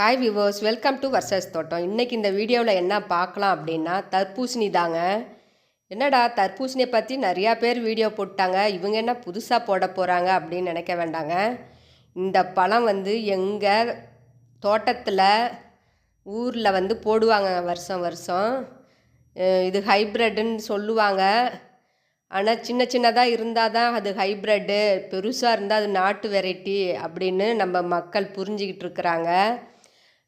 Hi விவோஸ் welcome to வர்சஸ் தோட்டம் இன்றைக்கி இந்த வீடியோவில் என்ன பார்க்கலாம் அப்படின்னா தர்பூசணி தாங்க. என்னடா தர்பூசணியை பற்றி நிறையா பேர் வீடியோ போட்டாங்க. இவங்க என்ன புதுசாக போட போகிறாங்க அப்படின்னு நினைக்க வேண்டாங்க. இந்த பழம் வந்து எங்கள் தோட்டத்தில் ஊரில் வந்து போடுவாங்க வருஷம் வருஷம். இது ஹைப்ரிட்டுன்னு சொல்லுவாங்க. ஆனால் சின்ன சின்னதாக இருந்தால் தான் அது ஹைப்ரிட்டு. பெருசாக இருந்தால் அது நாட்டு வெரைட்டி அப்படின்னு நம்ம மக்கள் புரிஞ்சிக்கிட்டு இருக்கிறாங்க.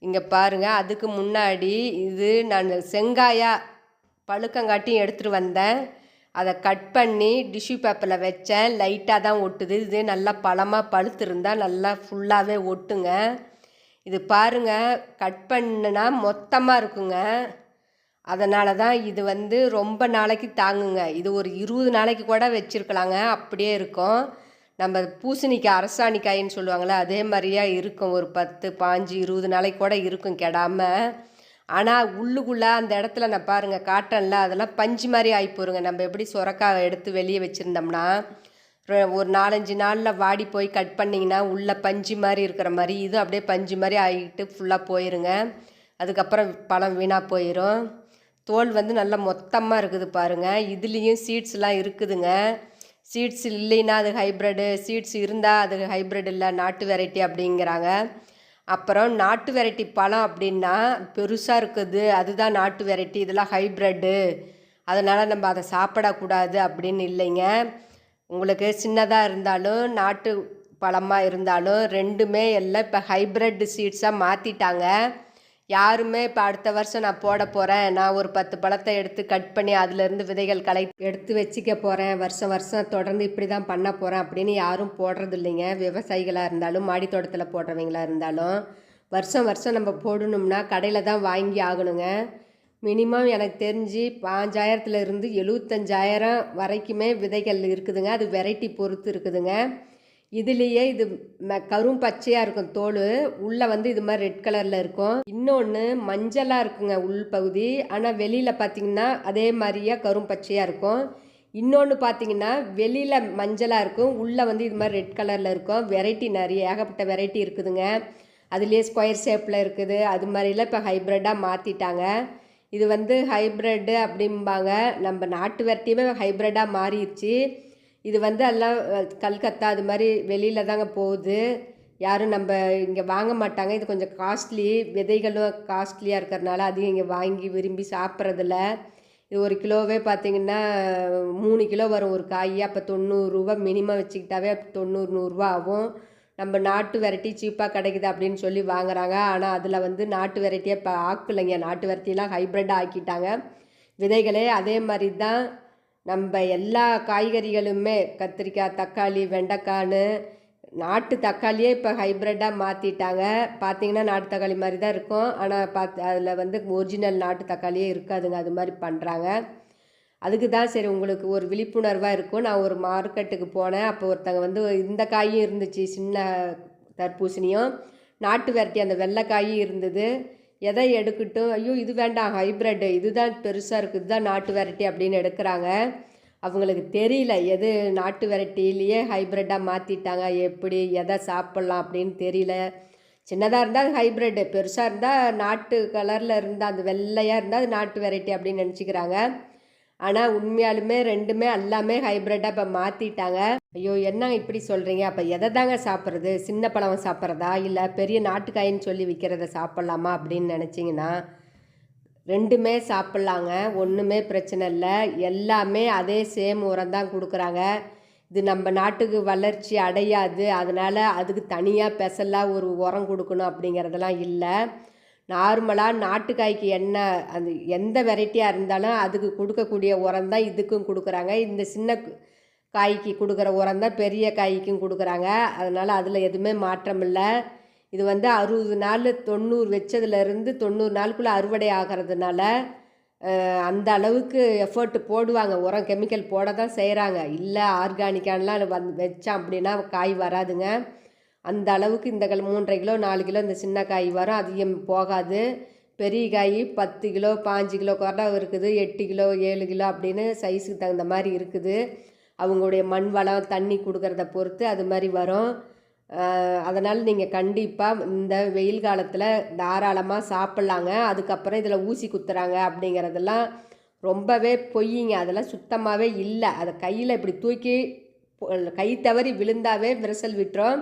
இங்கே பாருங்கள் அதுக்கு முன்னாடி இது நான் செங்காயா பழுக்கங்காட்டியும் எடுத்துகிட்டு வந்தேன். அதை கட் பண்ணி டிஷ்யூ பேப்பரில் வச்சேன். லைட்டாக தான் ஒட்டுது. இது நல்லா பழமாக பழுத்திருந்தா நல்லா ஃபுல்லாகவே ஒட்டுங்க. இது பாருங்க கட் பண்ணுனா மொத்தமாக இருக்குங்க. அதனால தான் இது வந்து ரொம்ப நாளைக்கு தாங்குங்க. இது ஒரு இருபது நாளைக்கு கூட வச்சுருக்கலாங்க. அப்படியே இருக்கும். நம்ம பூசணிக்காய் அரசாணிக்காயின்னு சொல்லுவாங்களே அதே மாதிரியா இருக்கும். ஒரு பத்து பாஞ்சு இருபது நாளைக்கு கூட இருக்கும் கெடாமல் ஆனால் உள்ளுக்குள்ளே அந்த இடத்துல நான் பாருங்கள் காட்டனில் அதெல்லாம் பஞ்சு மாதிரி ஆகி போருங்க நம்ம எப்படி சுரக்காய் எடுத்து வெளியே வச்சுருந்தோம்னா ஒரு நாலஞ்சு நாளில் வாடி போய் கட் பண்ணிங்கன்னா உள்ளே பஞ்சு மாதிரி இருக்கிற மாதிரி இது அப்படியே பஞ்சு மாதிரி ஆகிட்டு ஃபுல்லாக போயிருங்க. அதுக்கப்புறம் பழம் வீணாக போயிடும் தோல் வந்து நல்லா மொத்தமாக இருக்குது பாருங்கள் இதுலேயும் சீட்ஸ்லாம் இருக்குதுங்க. சீட்ஸ் இல்லைன்னா அது ஹைப்ரிடு சீட்ஸ் இருந்தால் அது ஹைப்ரிட் இல்லை நாட்டு வெரைட்டி அப்படிங்கிறாங்க. அப்புறம் நாட்டு வெரைட்டி பழம் அப்படின்னா பெருசாக இருக்குது. அதுதான் நாட்டு வெரைட்டி இதெல்லாம் ஹைப்ரிட்டு அதனால் நம்ம அதை சாப்பிடக்கூடாது அப்படின்னு இல்லைங்க. உங்களுக்கு சின்னதாக இருந்தாலும் நாட்டு பழமாக இருந்தாலும் ரெண்டுமே எல்லாம் இப்போ ஹைப்ரிட் சீட்ஸாக மாற்றிட்டாங்க யாருமே இப்போ அடுத்த வருஷம் நான் போட போகிறேன் நான் ஒரு பத்து பழத்தை எடுத்து கட் பண்ணி அதுலேருந்து விதைகள் களை எடுத்து வச்சுக்க போகிறேன் வருஷம் வருஷம் தொடர்ந்து இப்படி தான் பண்ண போகிறேன் அப்படின்னு யாரும் போடுறது இல்லைங்க. விவசாயிகளாக இருந்தாலும் மாடி தோட்டத்தில் போடுறவங்களா இருந்தாலும் வருஷம் வருஷம் நம்ம போடணும்னா கடையில் தான் வாங்கி ஆகணுங்க. மினிமம் எனக்கு தெரிஞ்சு பாஞ்சாயிரத்துலேருந்து எழுபத்தஞ்சாயிரம் வரைக்குமே விதைகள் இருக்குதுங்க. அது வெரைட்டி பொறுத்து இருக்குதுங்க. இதுலேயே இது ம கரும் பச்சையாக இருக்கும் தோல். உள்ளே வந்து இது மாதிரி ரெட் கலரில் இருக்கும். இன்னொன்று மஞ்சளாக இருக்குங்க உள் பகுதி. ஆனால் வெளியில் பார்த்தீங்கன்னா அதே மாதிரியே கரும் பச்சையாக இருக்கும். இன்னொன்று பார்த்தீங்கன்னா வெளியில் மஞ்சளாக இருக்கும். உள்ளே வந்து இது மாதிரி ரெட் கலரில் இருக்கும். வெரைட்டி நிறைய ஏகப்பட்ட வெரைட்டி இருக்குதுங்க. அதுலேயே ஸ்கொயர் ஷேப்பில் இருக்குது. அது மாதிரிலாம் இப்போ ஹைப்ரிட்டாக மாற்றிட்டாங்க இது வந்து ஹைப்ரிட்டு அப்படிம்பாங்க. நம்ம நாட்டு வெரைட்டியுமே ஹைப்ரிட்டாக மாறிடுச்சு. இது வந்து எல்லாம் கல்கத்தா அது மாதிரி வெளியில் தாங்க போகுது. யாரும் நம்ம இங்கே வாங்க மாட்டாங்க. இது கொஞ்சம் காஸ்ட்லி விதைகளும் காஸ்ட்லியாக இருக்கிறதுனால அதையும் இங்கே வாங்கி விரும்பி சாப்பிட்றதில்ல. இது ஒரு கிலோவே பார்த்திங்கன்னா மூணு கிலோ வரும் ஒரு காய். அப்போ தொண்ணூறுரூவா மினிமம் வச்சுக்கிட்டாவே தொண்ணூறு நூறுரூவா ஆகும். நம்ம நாட்டு வெரைட்டி சீப்பாக கிடைக்குது அப்படின்னு சொல்லி வாங்குறாங்க. ஆனால் அதில் வந்து நாட்டு வெரைட்டியை இப்போ ஆக்கலைங்க. நாட்டு வெரைட்டிலாம் ஹைப்ரிட்டாக ஆக்கிட்டாங்க. விதைகளே அதே மாதிரி தான். நம்ம எல்லா காய்கறிகளுமே கத்திரிக்காய் தக்காளி வெண்டைக்கான்னு நாட்டு தக்காளியே இப்போ ஹைப்ரிட்டாக மாற்றிட்டாங்க பார்த்தீங்கன்னா நாட்டு தக்காளி மாதிரி தான் இருக்கும். ஆனால் பார்த்து அதில் வந்து ஒரிஜினல் நாட்டு தக்காளியே இருக்காதுங்க. அது மாதிரி பண்ணுறாங்க அதுக்கு தான் சரி உங்களுக்கு ஒரு விழிப்புணர்வாக இருக்கும். நான் ஒரு மார்க்கெட்டுக்கு போனேன். அப்போ ஒருத்தங்க வந்து இந்த காயும் இருந்துச்சு சின்ன தர்பூசணியும். நாட்டு வெரைட்டி அந்த வெள்ளைக்காயும் இருந்தது. எதை எடுக்கட்டும்? ஐயோ இது வேண்டாம் ஹைப்ரிட் இதுதான் பெருசாக இருக்குது இதுதான் நாட்டு வெரைட்டி அப்படின்னு எடுக்கிறாங்க. அவங்களுக்கு தெரியல எது நாட்டு வெரைட்டிலேயே ஹைப்ரிட்டாக மாற்றிட்டாங்க எப்படி எதை சாப்பிட்லாம் அப்படின்னு தெரியல. சின்னதாக இருந்தால் ஹைப்ரிட்டு பெருசாக இருந்தால் நாட்டு கலரில் இருந்தால் அந்த வெள்ளையாக இருந்தால் அது நாட்டு வெரைட்டி அப்படின்னு நினச்சிக்கிறாங்க. ஆனால் உண்மையாலுமே ரெண்டுமே எல்லாமே ஹைப்ரிட்டாக இப்போ மாற்றிட்டாங்க ஐயோ என்ன இப்படி சொல்கிறீங்க அப்போ எதை தாங்க சாப்பிட்றது? சின்ன பழம் சாப்பிட்றதா? இல்லை பெரிய நாட்டுக்காயின்னு சொல்லி விற்கிறத சாப்பிட்லாமா அப்படின்னு நினச்சிங்கன்னா ரெண்டுமே சாப்பிட்லாங்க. ஒன்றுமே பிரச்சனை இல்லை. எல்லாமே அதே சேம் உரம் தான் கொடுக்குறாங்க. இது நம்ம நாட்டுக்கு வளர்ச்சி அடையாது. அதனால் அதுக்கு தனியாக ஸ்பெஷலாக ஒரு உரம் கொடுக்கணும் அப்படிங்கிறதெல்லாம் இல்லை. நார்மலாக நாட்டுக்காய்க்கு என்ன அந்த எந்த வெரைட்டியாக இருந்தாலும் அதுக்கு கொடுக்கக்கூடிய உரம் தான் இதுக்கும் கொடுக்குறாங்க. இந்த சின்ன காய்க்கு கொடுக்குற உரம் தான் பெரிய காய்க்கும் கொடுக்குறாங்க. அதனால் அதில் எதுவுமே மாற்றம் இல்லை. இது வந்து அறுபது நாள் தொண்ணூறு வச்சதுலேருந்து தொண்ணூறு நாளுக்குள்ளே அறுவடை ஆகிறதுனால அந்த அளவுக்கு எஃபர்ட் போடுவாங்க. உரம் கெமிக்கல் போட தான் செய்கிறாங்க இல்லை ஆர்கானிக்கானலாம் வந் வச்சான் அப்படின்னா காய் வராதுங்க. அந்த அளவுக்கு இந்த கிலோ மூன்றரை கிலோ நாலு கிலோ இந்த சின்ன காய் வரும். அதிகம் போகாது. பெரிய காய் பத்து கிலோ பாஞ்சு கிலோ கொரடா இருக்குது. எட்டு கிலோ ஏழு கிலோ அப்படின்னு சைஸுக்கு தகுந்த மாதிரி இருக்குது. அவங்களுடைய மண் வளம் தண்ணி கொடுக்குறத பொறுத்து அது மாதிரி வரும். அதனால் நீங்கள் கண்டிப்பாக இந்த வெயில் காலத்தில் தாராளமாக சாப்பிட்லாங்க. அதுக்கப்புறம் இதில் ஊசி குத்துறாங்க அப்படிங்கிறதெல்லாம் ரொம்பவே பொய்யிங்க. அதெல்லாம் சுத்தமாகவே இல்லை. அதை கையில் இப்படி தூக்கி கை தவறி விழுந்தாவே விரசல் விட்டுரும்.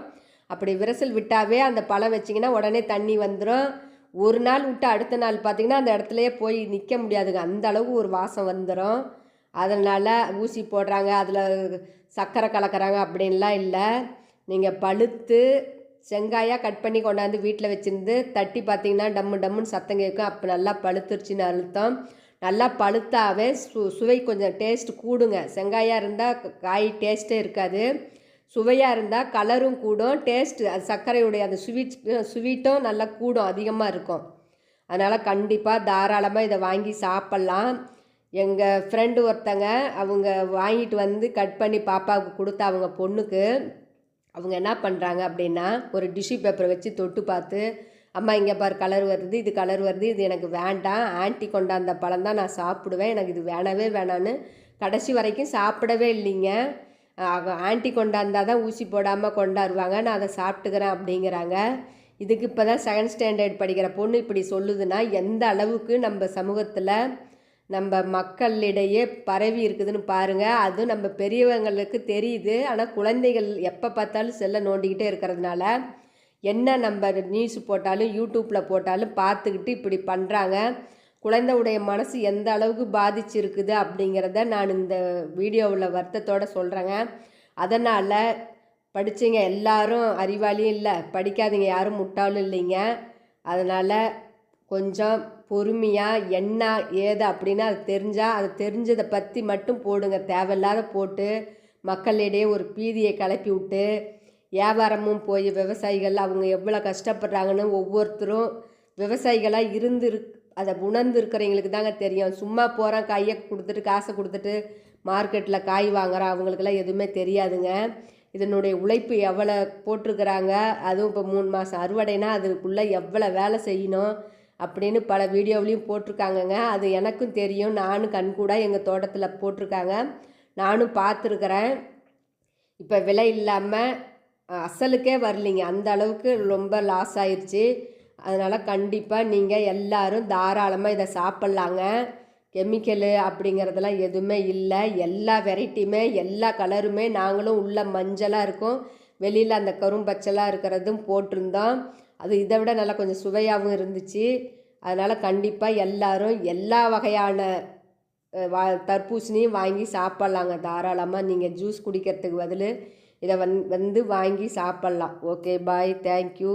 அப்படி விரசல் விட்டாவே அந்த பழம் வச்சிங்கன்னா உடனே தண்ணி வந்துடும் ஒரு நாள் விட்டு அடுத்த நாள் பார்த்தீங்கன்னா அந்த இடத்துலையே போய் நிற்க முடியாதுங்க. அந்த அளவுக்கு ஒரு வாசம் வந்துடும் அதனால் ஊசி போடுறாங்க. அதில் சர்க்கரை கலக்கிறாங்க அப்படின்லாம் இல்லை. நீங்கள் பழுத்து செங்காயாக கட் பண்ணி கொண்டாந்து வீட்டில் வச்சுருந்து தட்டி பார்த்தீங்கன்னா டம்மு டம்முன்னு சத்தம் கேட்கும். அப்போ நல்லா பழுத்துருச்சுன்னு அழுத்தம் நல்லா பழுத்தாவே சு சுவை கொஞ்சம் டேஸ்ட் கூடுங்க. செங்காயாக இருந்தால் காய் டேஸ்ட்டே இருக்காது. சுவையாக இருந்தால் கலரும் கூடும் டேஸ்ட்டு அது சர்க்கரையுடைய அந்த ஸ்வீட் ஸ்வீட்டும் நல்லா கூடும் அதிகமாக இருக்கும். அதனால் கண்டிப்பாக தாராளமாக இதை வாங்கி சாப்பிட்லாம். எங்கள் ஃப்ரெண்டு ஒருத்தங்க அவங்க வாங்கிட்டு வந்து கட் பண்ணி பாப்பாவுக்கு கொடுத்த அவங்க பொண்ணுக்கு அவங்க என்ன பண்ணுறாங்க அப்படின்னா ஒரு டிஷ்யூ பேப்பரை வச்சு தொட்டு பார்த்து அம்மா இங்கே பார் கலர் வருது இது கலர் வருது இது எனக்கு வேண்டாம். ஆன்ட்டி கொண்டாந்த பழம் தான் நான் சாப்பிடுவேன். எனக்கு இது வேணவே வேணான்னு கடைசி வரைக்கும் சாப்பிடவே இல்லைங்க. ஆண்டி கொண்டாந்தால் தான் ஊசி போடாமல் கொண்டாடுவாங்க நான் அதை சாப்பிட்டுக்கிறேன் அப்படிங்கிறாங்க. இதுக்கு இப்போ தான் செகண்ட் ஸ்டாண்டர்ட் படிக்கிற பொண்ணு இப்படி சொல்லுதுன்னா எந்த அளவுக்கு நம்ம சமூகத்தில் நம்ம மக்களிடையே பரவி இருக்குதுன்னு பாருங்கள் அதுவும் நம்ம பெரியவங்களுக்கு தெரியுது. ஆனால் குழந்தைகள் எப்போ பார்த்தாலும் செல்லை நோண்டிக்கிட்டே இருக்கிறதுனால என்ன நம்ம நியூஸ் போட்டாலும் யூடியூப்பில் போட்டாலும் பார்த்துக்கிட்டு இப்படி பண்ணுறாங்க குழந்தையுடைய மனசு எந்த அளவுக்கு பாதிச்சிருக்குது அப்படிங்கிறத நான் இந்த வீடியோவில் வருத்தத்தோடு சொல்கிறேங்க அதனால் படித்தீங்க எல்லாரும் அறிவாளியும் இல்லை படிக்காதீங்க யாரும் முட்டாளும் இல்லைங்க. அதனால் கொஞ்சம் பொறுமையாக என்ன ஏது அப்படின்னு அது தெரிஞ்சால் அது தெரிஞ்சதை பற்றி மட்டும் போடுங்க. தேவையில்லாத போட்டு மக்களிடையே ஒரு பீதியை கிளப்பி விட்டு வியாபாரமும் போய் விவசாயிகள் அவங்க எவ்வளோ கஷ்டப்படுறாங்கன்னு ஒவ்வொருத்தரும் விவசாயிகளாக இருந்து அதை உணர்ந்து இருக்கிறவங்களுக்கு தாங்க தெரியும். சும்மா போகிறான் கையை கொடுத்துட்டு காசை கொடுத்துட்டு மார்க்கெட்டில் காய் வாங்குறான் அவங்களுக்கெல்லாம் எதுவுமே தெரியாதுங்க. இதனுடைய உழைப்பு எவ்வளோ போட்டிருக்கிறாங்க அதுவும் இப்போ மூணு மாதம் அறுவடைனா அதுக்குள்ளே எவ்வளோ வேலை செய்யணும் அப்படின்னு பல வீடியோவிலையும் போட்டிருக்காங்கங்க. அது எனக்கும் தெரியும் நானும் கண்கூடாக எங்கள் தோட்டத்தில் போட்டிருக்காங்க. நானும் பார்த்துருக்குறேன். இப்போ விலை இல்லாமல் அசலுக்கே வரலிங்க. அந்த அளவுக்கு ரொம்ப லாஸ் ஆயிடுச்சு அதனால் கண்டிப்பாக நீங்கள் எல்லாரும் தாராளமாக இதை சாப்பிட்லாங்க. கெமிக்கலு அப்படிங்கிறதெல்லாம் எதுவுமே இல்லை. எல்லா வெரைட்டியுமே எல்லா கலருமே நாங்களும் உள்ள மஞ்சளாக இருக்கும். வெளியில் அந்த கரும்பச்சலாக இருக்கிறதும் போட்டிருந்தோம். அது இதை விட நல்லா கொஞ்சம் சுவையாகவும் இருந்துச்சு. அதனால் கண்டிப்பாக எல்லாரும் எல்லா வகையான வா தர்பூசணியும் வாங்கி சாப்பிட்லாங்க. தாராளமாக நீங்கள் ஜூஸ் குடிக்கிறதுக்கு பதில் இதை வந் வந்து வாங்கி சாப்பிட்லாம். Okay bye thank you